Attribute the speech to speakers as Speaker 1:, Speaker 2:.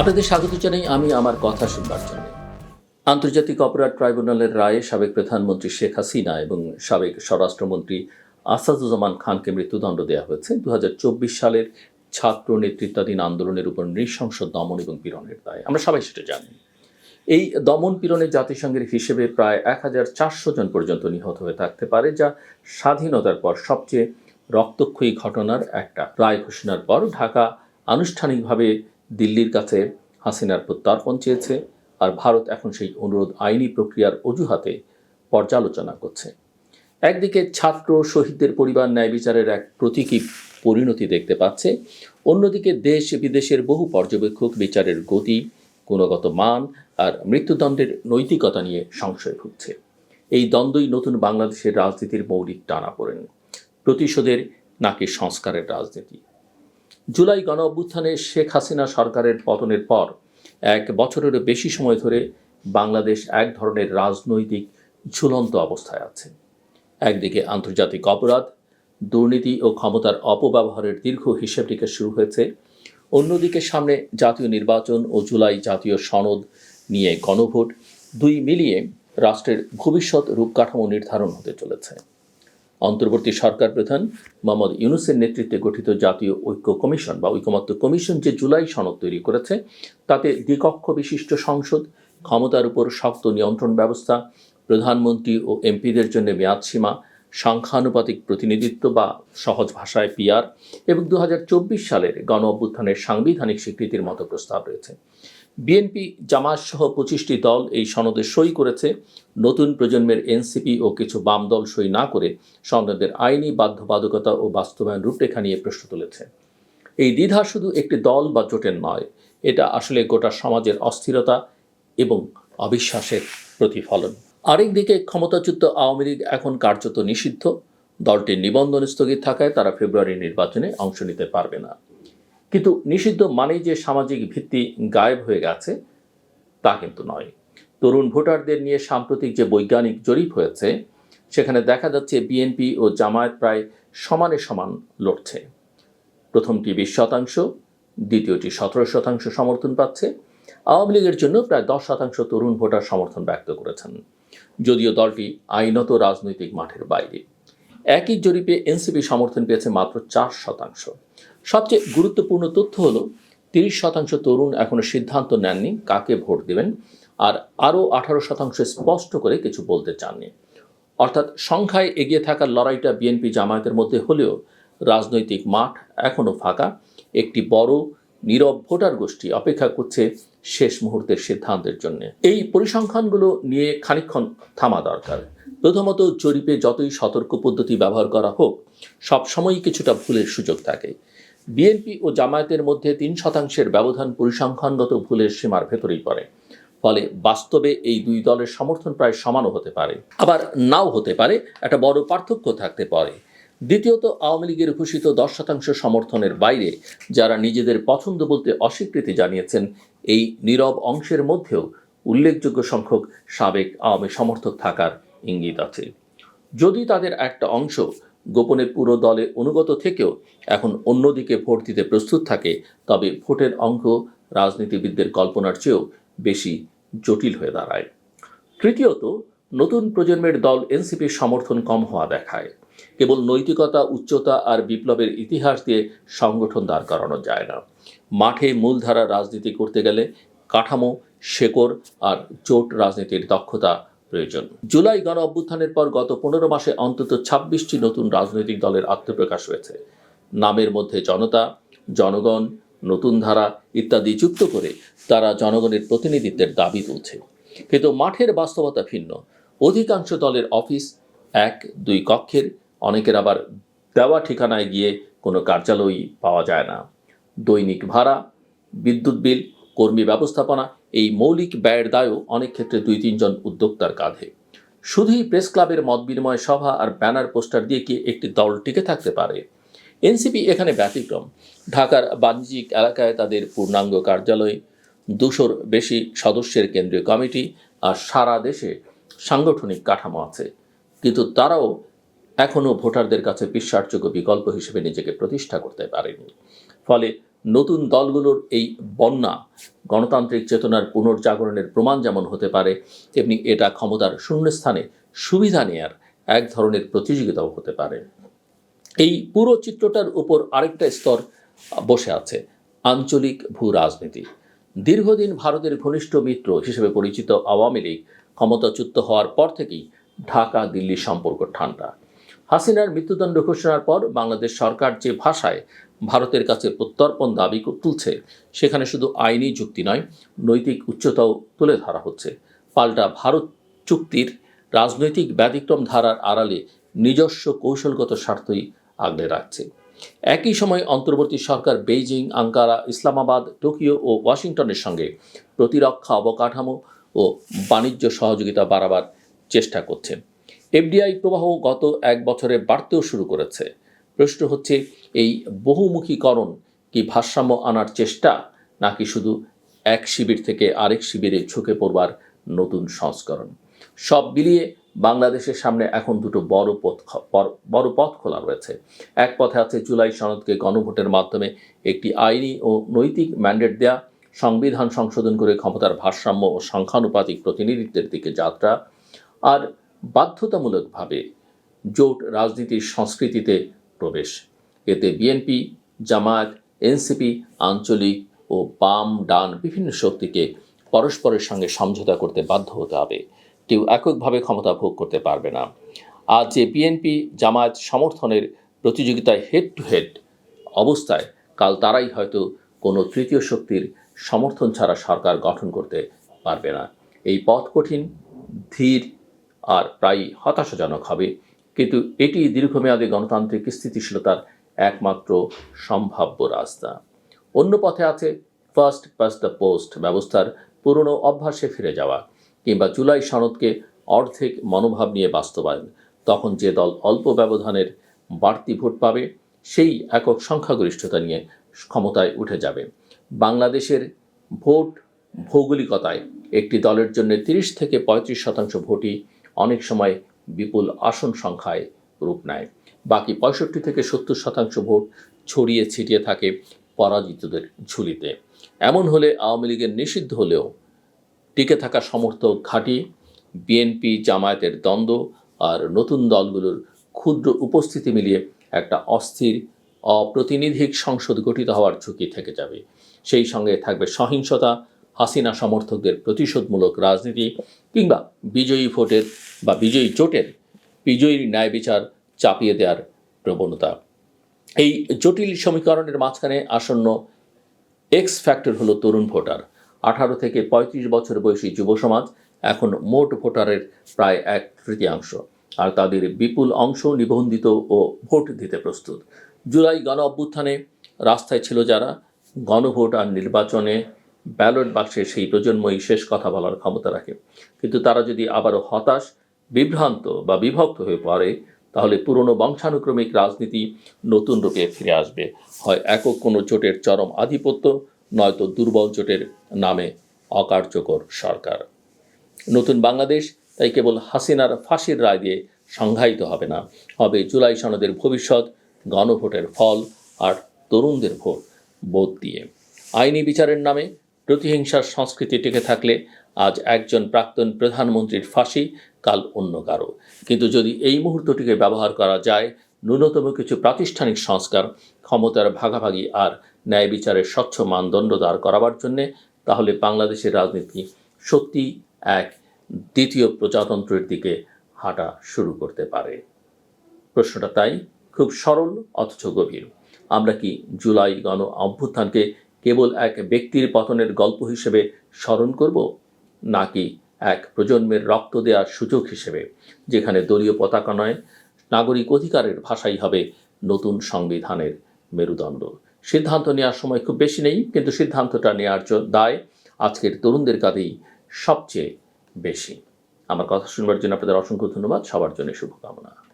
Speaker 1: আপনাদের স্বাগত জানাই আমি আমার কথা শুনবার জন্য। আন্তর্জাতিক অপরাধ ট্রাইব্যুনালের রায়ে সাবেক প্রধানমন্ত্রী শেখ হাসিনা এবং সাবেক স্বরাষ্ট্রমন্ত্রী আসাদুজ্জামান খানকে মৃত্যুদণ্ড দেওয়া হয়েছে। দু হাজার চব্বিশ সালের ছাত্র নেতৃত্বাধীন আন্দোলনের উপর নৃশংস দমন এবং পীড়নের দায়। আমরা সবাই সেটা জানি। এই দমন পীড়নে জাতিসংঘের হিসেবে প্রায় এক হাজার চারশো জন পর্যন্ত নিহত হয়ে থাকতে পারে, যা স্বাধীনতার পর সবচেয়ে রক্তক্ষয়ী ঘটনার একটা রায় ঘোষণার পর ঢাকা আনুষ্ঠানিকভাবে দিল্লির কাছে হাসিনার প্রত্যার্পণ চেয়েছে আর ভারত এখন সেই অনুরোধ আইনি প্রক্রিয়ার অজুহাতে পর্যালোচনা করছে। একদিকে ছাত্র শহীদদের পরিবার ন্যায় বিচারের এক প্রতীকী পরিণতি দেখতে পাচ্ছে, অন্যদিকে দেশ বিদেশের বহু পর্যবেক্ষক বিচারের গতি, গুণগত মান আর মৃত্যুদণ্ডের নৈতিকতা নিয়ে সংশয় ভুগছে। এই দ্বন্দ্বই নতুন বাংলাদেশের রাজনীতির মৌলিক টানা পড়েন। প্রতিশোধের নাকি সংস্কারের রাজনীতি? জুলাই গণ অভ্যুত্থানে শেখ হাসিনা সরকারের পতনের পর এক বছরেরও বেশি সময় ধরে বাংলাদেশ এক ধরনের রাজনৈতিক ঝুলন্ত অবস্থায় আছে। একদিকে আন্তর্জাতিক অপরাধ, দুর্নীতি ও ক্ষমতার অপব্যবহারের দীর্ঘ হিসেব নিকেশ শুরু হয়েছে। অন্যদিকে সামনে জাতীয় নির্বাচন ও জুলাই জাতীয় সনদ নিয়ে গণভোট, দুই মিলিয়ে রাষ্ট্রের ভবিষ্যৎ রূপকাঠামো নির্ধারণ হতে চলেছে। অন্তর্বর্তী সরকার প্রধান মোহাম্মদ ইউনুসের নেতৃত্বে গঠিত জাতীয় ঐক্য কমিশন বা ঐকমত্য কমিশন যে জুলাই সনদ তৈরি করেছে, তাতে দ্বিকক্ষ বিশিষ্ট সংসদ, ক্ষমতার উপর শক্ত নিয়ন্ত্রণ ব্যবস্থা, প্রধানমন্ত্রী ও এমপিদের জন্য মেয়াদসীমা সংখ্যানুপাতিক প্রতিনিধিত্ব বা সহজ ভাষায় পিআর এবং দু হাজার চব্বিশ সালের গণ অভ্যুত্থানের সাংবিধানিক স্বীকৃতির মতো প্রস্তাব রয়েছে। বিএনপি জামাত সহ পঁচিশটি দল এই সনদে সই করেছে। নতুন প্রজন্মের এনসিপি ও কিছু বাম দল সই না করে সনদের আইনি বাধ্যবাধকতা ও বাস্তবায়ন রূপরেখা নিয়ে প্রশ্ন তুলেছে। এই দ্বিধা শুধু একটি দল বা জোটের নয়, এটা আসলে গোটা সমাজের অস্থিরতা এবং অবিশ্বাসের প্রতিফলন। আরেকদিকে ক্ষমতাচ্যুত আওয়ামী লীগ এখন কার্যত নিষিদ্ধ। দলটির নিবন্ধন স্থগিত থাকায় তারা ফেব্রুয়ারি নির্বাচনে অংশ নিতে পারবে না। কিন্তু নিষিদ্ধ মানেই যে সামাজিক ভিত্তি গায়েব হয়ে গেছে, তা কিন্তু নয়। তরুণ ভোটারদের নিয়ে সাম্প্রতিক যে বৈজ্ঞানিক জরিপ হয়েছে, সেখানে দেখা যাচ্ছে বিএনপি ও জামায়াত প্রায় সমানে সমান লড়ছে। প্রথমটি বিশ শতাংশ, দ্বিতীয়টি সতেরো শতাংশ সমর্থন পাচ্ছে। আওয়ামী লীগের জন্য প্রায় দশ শতাংশ তরুণ ভোটার সমর্থন ব্যক্ত করেছেন। যদিও দলটি আইনত রাজনৈতিক মাঠের বাইরে। একই জরিপে এনসিপি সমর্থন পেয়েছে মাত্র চার শতাংশ। সবচেয়ে গুরুত্বপূর্ণ তথ্য হলো, তিরিশ শতাংশ তরুণ এখনও সিদ্ধান্ত নেননি কাকে ভোট দেবেন আর আরও আঠারো শতাংশ স্পষ্ট করে কিছু বলতে চাননি। অর্থাৎ সংখ্যায় এগিয়ে থাকার লড়াইটা বিএনপি জামায়াতের মধ্যে হলেও রাজনৈতিক মাঠ এখনও ফাঁকা। একটি বড় নীরব ভোটার গোষ্ঠী অপেক্ষা করছে শেষ মুহূর্তের সিদ্ধান্তের জন্য। এই পরিসংখ্যানগুলো নিয়ে খানিক্ষণ থামা দরকার। প্রথমত জরিপে যতই সতর্ক পদ্ধতি ব্যবহার করা হোক, সবসময়ই কিছুটা ভুলের সুযোগ থাকে। বিএনপি ও জামায়াতের মধ্যে তিন শতাংশের ব্যবধান পরিসংখ্যানগত ভুলের সীমার ভেতরেই পড়ে। ফলে বাস্তবে এই দুই দলের সমর্থন প্রায় সমানও হতে পারে। আবার নাও হতে পারে, একটা বড় পার্থক্য থাকতে পারে। দ্বিতীয়ত, আওয়ামী লীগের ঘোষিত দশ শতাংশ সমর্থনের বাইরে যারা নিজেদের পছন্দ বলতে অস্বীকৃতি জানিয়েছেন, এই নীরব অংশের মধ্যেও উল্লেখযোগ্য সংখ্যক সাবেক আওয়ামী সমর্থক থাকার ইঙ্গিত আছে। যদি তাদের একটা অংশ গোপনে পুরো দলে অনুগত থেকেও এখন অন্যদিকে ভোট দিতে প্রস্তুত থাকে, তবে ভোটের অঙ্ক রাজনীতিবিদদের কল্পনার চেয়েও বেশি জটিল হয়ে দাঁড়ায়। তৃতীয়ত, নতুন প্রজন্মের দল এনসিপির সমর্থন কম হওয়া দেখায়। কেবল নৈতিকতা, উচ্চতা আর বিপ্লবের ইতিহাস দিয়ে সংগঠন দাঁড় করানো যায় না। মাঠে মূলধারা রাজনীতি করতে গেলে কাঠামো, শেকড় আর জোট রাজনীতির দক্ষতা প্রয়োজন। জুলাই গণ অভ্যুত্থানের পর গত পনেরো মাসে অন্তত ছাব্বিশটি নতুন রাজনৈতিক দলের আত্মপ্রকাশ হয়েছে। নামের মধ্যে জনতা, জনগণ, নতুন ধারা ইত্যাদি যুক্ত করে তারা জনগণের প্রতিনিধিত্বের দাবি তুলছে। কিন্তু মাঠের বাস্তবতা ভিন্ন। অধিকাংশ দলের অফিস এক, দুই কক্ষের অনেকের আবার দেওয়া ঠিকানায় গিয়ে কোনো কার্যালয়ই পাওয়া যায় না। দৈনিক ভাড়া, বিদ্যুৎ বিল, কর্মী ব্যবস্থাপনা, এই মৌলিক ব্যয়ের দায়ও অনেক ক্ষেত্রে দুই তিনজন উদ্যোক্তার কাঁধে। শুধুই প্রেস ক্লাবের মত বিনিময় সভা আর ব্যানার পোস্টার দিয়ে কি একটি দল টিকে থাকতে পারে? এনসিপি এখানে ব্যতিক্রম। ঢাকার বাণিজ্যিক এলাকায় তাদের পূর্ণাঙ্গ কার্যালয়, দুশোর বেশি সদস্যের কেন্দ্রীয় কমিটি আর সারা দেশে সাংগঠনিক কাঠামো আছে। কিন্তু তারাও এখনও ভোটারদের কাছে বিশ্বাসযোগ্য বিকল্প হিসেবে নিজেকে প্রতিষ্ঠা করতে পারেনি। ফলে নতুন দলগুলোর এই বন্যা, গণতান্ত্রিক চেতনার পুনর্জাগরণের প্রমাণ যেমন হতে পারে, তেমনি এটা ক্ষমতার শূন্যস্থানে সুবিধা নেয়ার এক ধরনের প্রতিযোগিতাও হতে পারে। এই পুরো চিত্রটার উপর আরেকটা স্তর বসে আছে, আঞ্চলিক ভূ রাজনীতি দীর্ঘদিন ভারতের ঘনিষ্ঠ মিত্র হিসেবে পরিচিত আওয়ামী লীগ ক্ষমতাচ্যুত হওয়ার পর থেকেই ঢাকা দিল্লি সম্পর্ক ঠান্ডা। হাসিনার মৃত্যুদণ্ড ঘোষণার পর বাংলাদেশ সরকার যে ভাষায় ভারতের কাছে প্রত্যর্পণ দাবি তুলছে, সেখানে শুধু আইনি যুক্তি নয়, নৈতিক উচ্চতাও তুলে ধরা হচ্ছে। পাল্টা ভারত চুক্তির রাজনৈতিক ব্যতিক্রম ধারার আড়ালে নিজস্ব কৌশলগত স্বার্থই আগলে রাখছে। একই সময় অন্তর্বর্তী সরকার বেইজিং, আঙ্কারা, ইসলামাবাদ, টোকিও ও ওয়াশিংটনের সঙ্গে প্রতিরক্ষা অবকাঠামো ও বাণিজ্য সহযোগিতা বাড়াবার চেষ্টা করছে। এফডিআই প্রবাহ গত এক বছরে বাড়তেও শুরু করেছে। প্রশ্ন হচ্ছে, এই বহুমুখীকরণ কি ভারসাম্য আনার চেষ্টা, নাকি শুধু এক শিবির থেকে আরেক শিবিরে ঝুঁকে পড়বার নতুন সংস্করণ? সব মিলিয়ে বাংলাদেশের সামনে এখন দুটো বড় পথ বড়- পথ খোলা রয়েছে। এক পথে আছে জুলাই সনদকে গণভোটের মাধ্যমে একটি আইনি ও নৈতিক ম্যান্ডেট দেয়া, সংবিধান সংশোধন করে ক্ষমতার ভারসাম্য ও সংখ্যানুপাতিক প্রতিনিধিত্বের দিকে যাত্রা, আর বাধ্যতামূলকভাবে জোট রাজনীতির সংস্কৃতিতে প্রবেশ। এতে বিএনপি, জামায়াত, এনসিপি, আঞ্চলিক ও বাম, ডান বিভিন্ন শক্তিকে পরস্পরের সঙ্গে সমঝোতা করতে বাধ্য হতে হবে। কেউ এককভাবে ক্ষমতা ভোগ করতে পারবে না। আজ যে বিএনপি, জামায়াত সমর্থনের প্রতিযোগিতায় হেড টু হেড অবস্থায়, কাল তারাই হয়তো কোনো তৃতীয় শক্তির সমর্থন ছাড়া সরকার গঠন করতে পারবে না। এই পথ কঠিন, ধীর আর প্রায় হতাশাজনক হবে। কিন্তু এটি দীর্ঘমেয়াদী গণতান্ত্রিক স্থিতিশীলতার একমাত্র সম্ভাব্য রাস্তা। অন্য পথে আছে ফার্স্ট পাস্ট দ্য পোস্ট ব্যবস্থার পুরনো অভ্যাসে ফিরে যাওয়া কিংবা জুলাই সনদকে অর্ধেক মনোভাব নিয়ে বাস্তবায়ন। তখন যে দল অল্প ব্যবধানের বাড়তি ভোট পাবে, সেই একক সংখ্যাগরিষ্ঠতা নিয়ে ক্ষমতায় উঠে যাবে। বাংলাদেশের ভোট ভৌগোলিকতায় একটি দলের জন্য তিরিশ থেকে পঁয়ত্রিশ শতাংশ ভোটই অনেক সময় বিপুল আসন সংখ্যায় রূপ নেয়। বাকি পঁয়ষট্টি থেকে সত্তর শতাংশ ভোট ছড়িয়ে ছিটিয়ে থাকে পরাজিতদের ঝুলিতে। এমন হলে আওয়ামী লীগের নিষিদ্ধ হলেও টিকে থাকা সমর্থক ঘাঁটি, বিএনপি জামায়াতের দ্বন্দ্ব আর নতুন দলগুলোর ক্ষুদ্র উপস্থিতি মিলিয়ে একটা অস্থির, অপ্রতিনিধিক সংসদ গঠিত হওয়ার ঝুঁকি থেকে যাবে। সেই সঙ্গে থাকবে সহিংসতা হাসিনা সমর্থকদের প্রতিশোধমূলক রাজনীতি কিংবা বিজয়ী ভোটের বা বিজয়ী জোটের বিজয়ীর ন্যায় বিচার চাপিয়ে দেওয়ার প্রবণতা। এই জটিল সমীকরণের মাঝখানে আসন্ন এক্স ফ্যাক্টর হলো তরুণ ভোটার। আঠারো থেকে পঁয়ত্রিশ বছর বয়সী যুব সমাজ এখন মোট ভোটারের প্রায় এক তৃতীয়াংশ। আর তাদের বিপুল অংশ নিবন্ধিত ও ভোট দিতে প্রস্তুত। জুলাই গণ অভ্যুত্থানে রাস্তায় ছিল যারা, গণভোট আর নির্বাচনে ব্যালট বাক্সে সেই প্রজন্মই শেষ কথা বলার ক্ষমতা রাখে। কিন্তু তারা যদি আবারও হতাশ, বিভ্রান্ত বা বিভক্ত হয়ে পড়ে, তাহলে পুরনো বংশানুক্রমিক রাজনীতি নতুন রূপে ফিরে আসবে। হয় একক কোনো জোটের চরম আধিপত্য, নয়তো দুর্বল জোটের নামে অকার্যকর সরকার। নতুন বাংলাদেশ, তাই কেবল হাসিনার ফাঁসির রায় দিয়ে সংজ্ঞায়িত হবে না। হবে জুলাই সনদের ভবিষ্যৎ, গণভোটের ফল আর তরুণদের ভোট বোধ দিয়ে। আইনি বিচারের নামে প্রতিহিংসার সংস্কৃতি টিকে থাকলে আজ একজন প্রাক্তন প্রধানমন্ত্রীর ফাঁসি, কাল অন্য কারও। কিন্তু যদি এই মুহূর্তটিকে ব্যবহার করা যায়, ন্যূনতম কিছু প্রাতিষ্ঠানিক সংস্কার, ক্ষমতার ভাগাভাগি আর ন্যায় বিচারের স্বচ্ছ মানদণ্ড দাঁড় করাবার জন্যে, তাহলে বাংলাদেশের রাজনীতি সত্যি এক দ্বিতীয় প্রজাতন্ত্রের দিকে হাঁটা শুরু করতে পারে। প্রশ্নটা তাই, খুব সরল অথচ গভীর। আমরা কি জুলাই গণ অভ্যুত্থানকে কেবল এক ব্যক্তির পতনের গল্প হিসেবে স্মরণ করব, নাকি এক প্রজন্মের রক্ত দেওয়ার সুযোগ হিসেবে, যেখানে দলীয় পতাকা নয়, নাগরিক অধিকারের ভাষাই হবে নতুন সংবিধানের মেরুদণ্ড। সিদ্ধান্ত নেওয়ার সময় খুব বেশি নেই, কিন্তু সিদ্ধান্তটা নেওয়ার দায় আজকের তরুণদের কাঁধেই সবচেয়ে বেশি। আমার কথা শুনবার জন্য আপনাদের অসংখ্য ধন্যবাদ, সবার জন্য শুভকামনা।